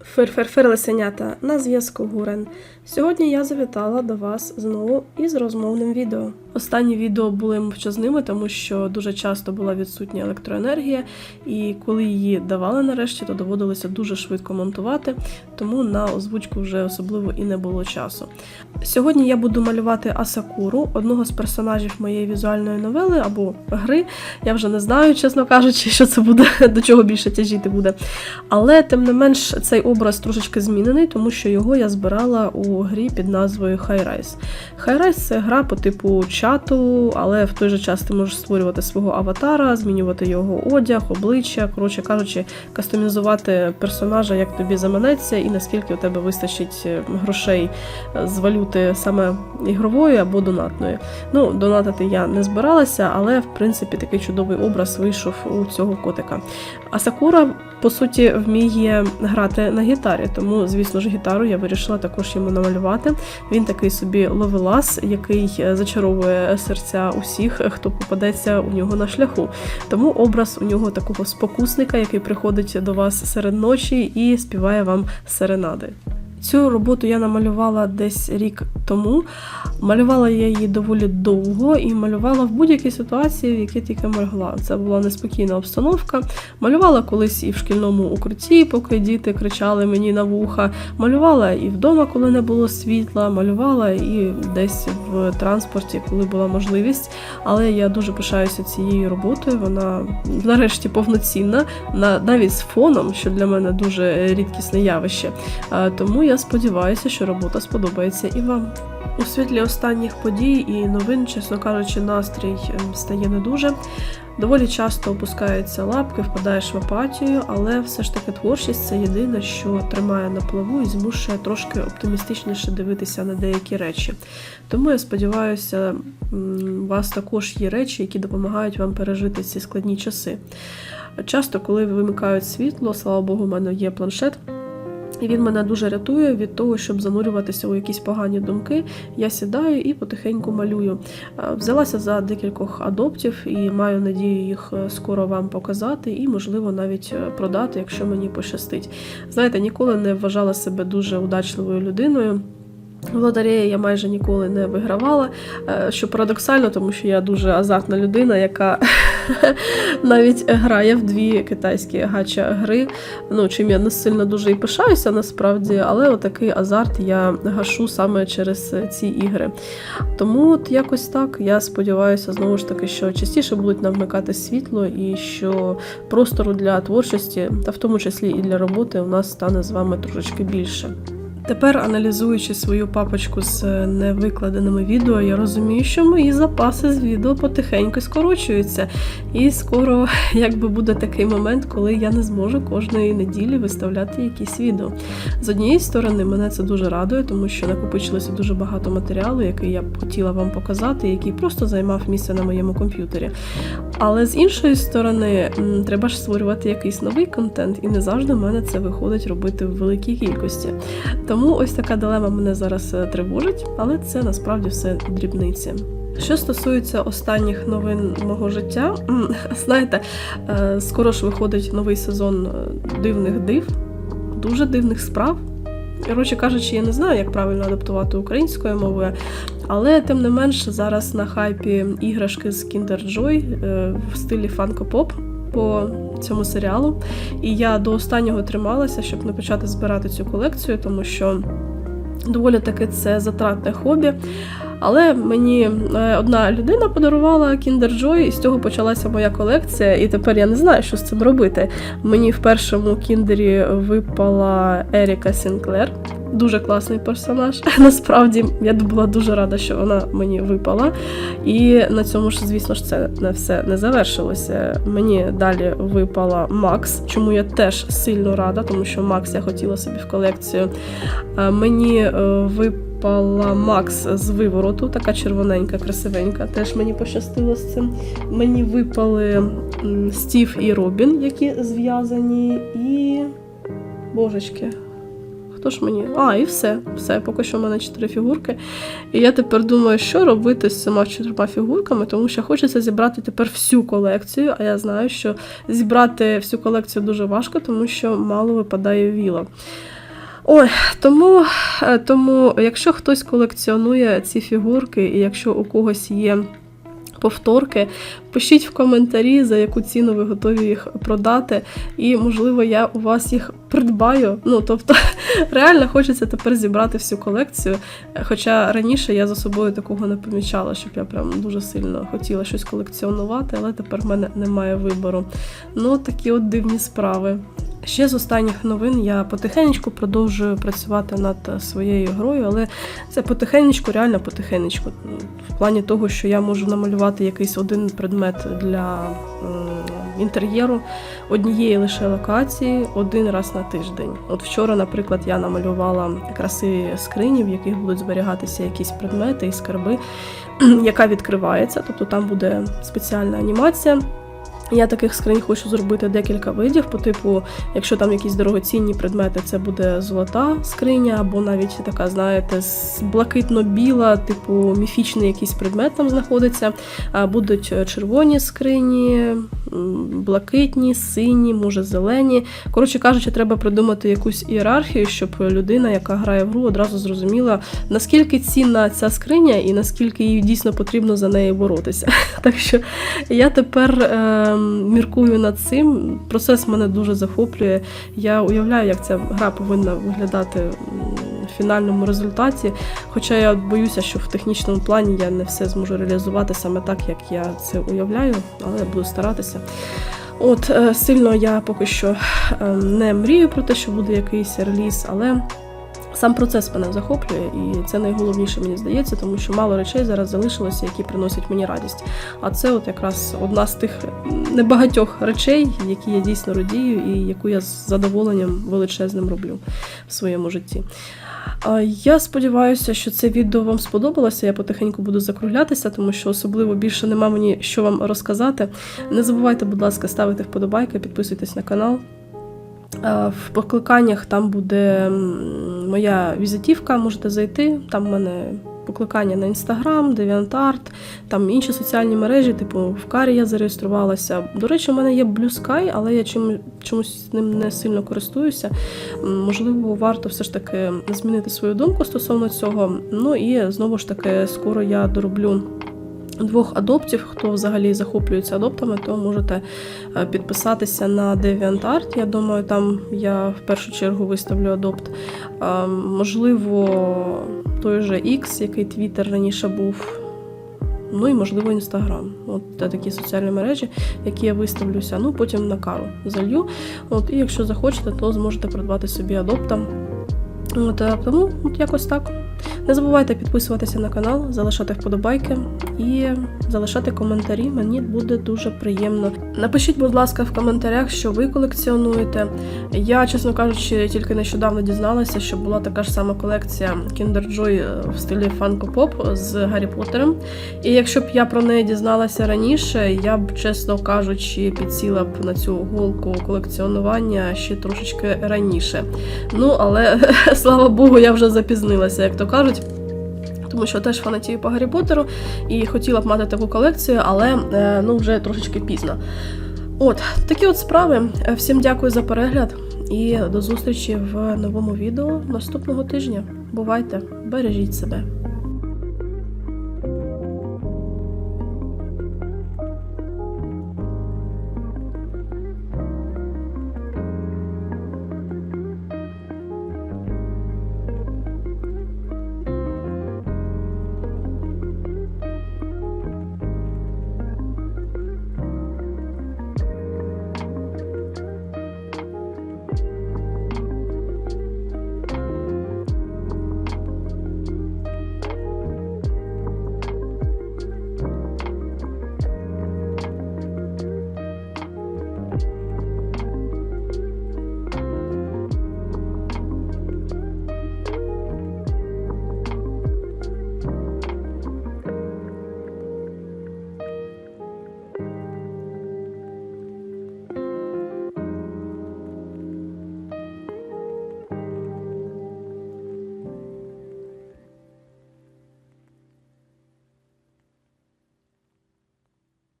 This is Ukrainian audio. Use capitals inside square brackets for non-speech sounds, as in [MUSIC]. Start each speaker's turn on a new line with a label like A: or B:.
A: Фир-фир-фир, лисенята, на зв'язку Гурен. Сьогодні я завітала до вас знову із розмовним відео. Останні відео були мовчазними, тому що дуже часто була відсутня електроенергія, і коли її давали нарешті, то доводилося дуже швидко монтувати, тому на озвучку вже особливо і не було часу. Сьогодні я буду малювати Асакуру, одного з персонажів моєї візуальної новели або гри. Я вже не знаю, чесно кажучи, що це буде, [LAUGHS] до чого більше тяжіти буде. Але тим не менш цей образ трошечки змінений, тому що його я збирала у грі під назвою Hi-Rise. Hi-Rise – це гра по типу чату, але в той же час ти можеш створювати свого аватара, змінювати його одяг, обличчя, коротше кажучи, кастомізувати персонажа, як тобі заманеться, і наскільки у тебе вистачить е, грошей е, з валюти саме ігрової або донатної. Ну, донатити я не збиралася, але в принципі такий чудовий образ вийшов у цього котика. А Сакура, по суті, вміє грати на гітарі, тому, звісно ж, гітару я вирішила також йому намалювати. Він такий собі ловелас, який е, зачаровує серця усіх, хто попадеться у нього на шляху. Тому образ у нього такого спокусника, який приходить до вас серед ночі і співає вам серенади. Цю роботу я намалювала десь рік тому. Малювала я її доволі довго і малювала в будь-якій ситуації, в якій тільки могла. Це була неспокійна обстановка. Малювала колись і в шкільному укритті, поки діти кричали мені на вуха. Малювала і вдома, коли не було світла, малювала і десь в транспорті, коли була можливість. Але я дуже пишаюся цією роботою. Вона нарешті повноцінна, навіть з фоном, що для мене дуже рідкісне явище. Тому я сподіваюся, що робота сподобається і вам. У світлі останніх подій і новин, чесно кажучи, настрій ем, стає не дуже. Доволі часто опускаються лапки, впадаєш в апатію, але все ж таки творчість це єдине, що тримає на плаву і змушує трошки оптимістичніше дивитися на деякі речі. Тому я сподіваюся, у вас також є речі, які допомагають вам пережити ці складні часи. Часто, коли вимикають світло, слава Богу, в мене є планшет. І він мене дуже рятує від того, щоб занурюватися у якісь погані думки. Я сідаю і потихеньку малюю. Взялася за декількох адоптів і маю надію їх е, скоро вам показати і, можливо, навіть е, продати, якщо мені пощастить. Знаєте, ніколи не вважала себе дуже удачливою людиною. В лотереї я майже ніколи не вигравала, е, що парадоксально, тому що я дуже азартна людина, яка [LAUGHS] навіть грає в дві китайські гача гри. Ну, чим я не сильно дуже і пишаюся насправді, але отакий азарт я гашу саме через ці ігри. Тому от якось так. Я сподіваюся, знову ж таки, що частіше будуть нам вмикати світло і що простору для творчості, та в тому числі і для роботи, у нас стане з вами трошечки більше. Тепер, аналізуючи свою папочку з е, невикладеними відео, я розумію, що мої запаси з відео потихеньку скорочуються. І скоро [LAUGHS] якби буде такий момент, коли я не зможу кожної неділі виставляти якісь відео. З однієї сторони, мене це дуже радує, тому що накопичилося дуже багато матеріалу, який я б хотіла вам показати, який просто займав місце на моєму комп'ютері. Але з іншої сторони, треба ж створювати якийсь новий контент, і не завжди в мене це виходить робити в великій кількості. Тому ось така дилема мене зараз е, тривожить, але це насправді все дрібниці. Що стосується останніх новин мого життя, [LAUGHS] знаєте, е, скоро ж виходить новий сезон е, дивних див, дуже дивних справ. Коротше кажучи, я не знаю, як правильно адаптувати українською мовою, але тим не менш зараз на хайпі іграшки з Kinder Joy в стилі фанко-поп по цьому серіалу. І я до останнього трималася, щоб не почати збирати цю колекцію, тому що доволі таки це затратне хобі. Але мені е, одна людина подарувала Kinder Joy, і з цього почалася моя колекція, і тепер я не знаю, що з цим робити. Мені в першому кіндері випала Еріка Сінклер. Дуже класний персонаж. [LAUGHS] Насправді я була дуже рада, що вона мені випала. І на цьому ж, звісно ж, це не все не завершилося. Мені далі випала Макс, чому я теж сильно рада, тому що Макс я хотіла собі в колекцію. Мені е, випала Макс з вивороту, така червоненька, красивенька. Теж мені пощастило з цим. Мені випали Стів і Робін, які зв'язані, і. Божечки. Хто мені? А, і все. Все, поки що в мене чотири фігурки. І я тепер думаю, що робити з цими чотирма фігурками, тому що хочеться зібрати тепер всю колекцію. А я знаю, що зібрати всю колекцію дуже важко, тому що мало випадає віло. Ой, тому, е, тому, якщо хтось колекціонує ці фігурки, і якщо у когось є повторки, пишіть в коментарі, за яку ціну ви готові їх продати, і, можливо, я у вас їх придбаю. Ну, тобто, [LAUGHS] реально хочеться тепер зібрати всю колекцію. Хоча раніше я за собою такого не помічала, щоб я прям дуже сильно хотіла щось колекціонувати, але тепер в мене немає вибору. Ну, такі от дивні справи. Ще з останніх новин я потихенечку продовжую працювати над своєю грою, але це потихенечку, реально потихенечку. В плані того, що я можу намалювати якийсь один предмет для інтер'єру однієї лише локації один раз на тиждень. От вчора, наприклад, я намалювала красиві скрині, в яких будуть зберігатися якісь предмети і скарби, [CLEARS THROAT] яка відкривається, тобто там буде спеціальна анімація. Я таких скринь хочу зробити декілька видів, по типу, якщо там якісь дорогоцінні предмети, це буде золота скриня, або навіть така, знаєте, блакитно-біла, типу міфічний якийсь предмет там знаходиться. А Будуть червоні скрині, блакитні, сині, може зелені. Коротше кажучи, треба придумати якусь ієрархію, щоб людина, яка грає в гру, одразу зрозуміла, наскільки цінна ця скриня і наскільки їй дійсно потрібно за неї боротися. [LAUGHS] Так що я тепер е, міркую над цим. Процес мене дуже захоплює. Я уявляю, як ця гра повинна виглядати в фінальному результаті. Хоча я боюся, що в технічному плані я не все зможу реалізувати саме так, як я це уявляю, але я буду старатися. От е, сильно я поки що е, не мрію про те, що буде якийсь реліз, але сам процес мене захоплює, і це найголовніше мені здається, тому що мало речей зараз залишилося, які приносять мені радість. А це от якраз одна з тих небагатьох речей, які я дійсно радію, і яку я з задоволенням величезним роблю в своєму житті. Я сподіваюся, що це відео вам сподобалося. Я потихеньку буду закруглятися, тому що особливо більше нема мені що вам розказати. Не забувайте, будь ласка, ставити вподобайки, підписуйтесь на канал. А, В покликаннях там буде моя візитівка, можете зайти. Там в мене покликання на інстаграм, DeviantArt, там інші соціальні мережі, типу в Карі я зареєструвалася. До речі, у мене є Blue Sky, але я чим, чомусь ним не сильно користуюся. Можливо, варто все ж таки змінити свою думку стосовно цього. Ну і знову ж таки, скоро я дороблю. Двох адоптів, хто взагалі захоплюється адоптами, то можете е, підписатися на DeviantArt. Я думаю, там я в першу чергу виставлю адопт. Е, Можливо, той же X, який Twitter раніше був. Ну і можливо Інстаграм. От такі соціальні мережі, які я виставлюся. Ну потім на кару залью. От, і якщо захочете, то зможете придбати собі адопта. Е, тому от якось так. Не забувайте підписуватися на канал, залишати вподобайки і залишати коментарі. Мені буде дуже приємно. Напишіть, будь ласка, в коментарях, що ви колекціонуєте. Я, чесно кажучи, тільки нещодавно дізналася, що була така ж сама колекція Kinder Joy в стилі Funko Pop з Гаррі Поттером. І якщо б я про неї дізналася раніше, я б, чесно кажучи, підсіла б на цю голку колекціонування ще трошечки раніше. Ну, але [LAUGHS] слава Богу, я вже запізнилася, як то кажуть. Тому що теж фанатію по Гаррі Поттеру і хотіла б мати таку колекцію, але е, ну вже трошечки пізно. От, такі от справи. Е, Всім дякую за перегляд і до зустрічі в новому відео наступного тижня. Бувайте, бережіть себе.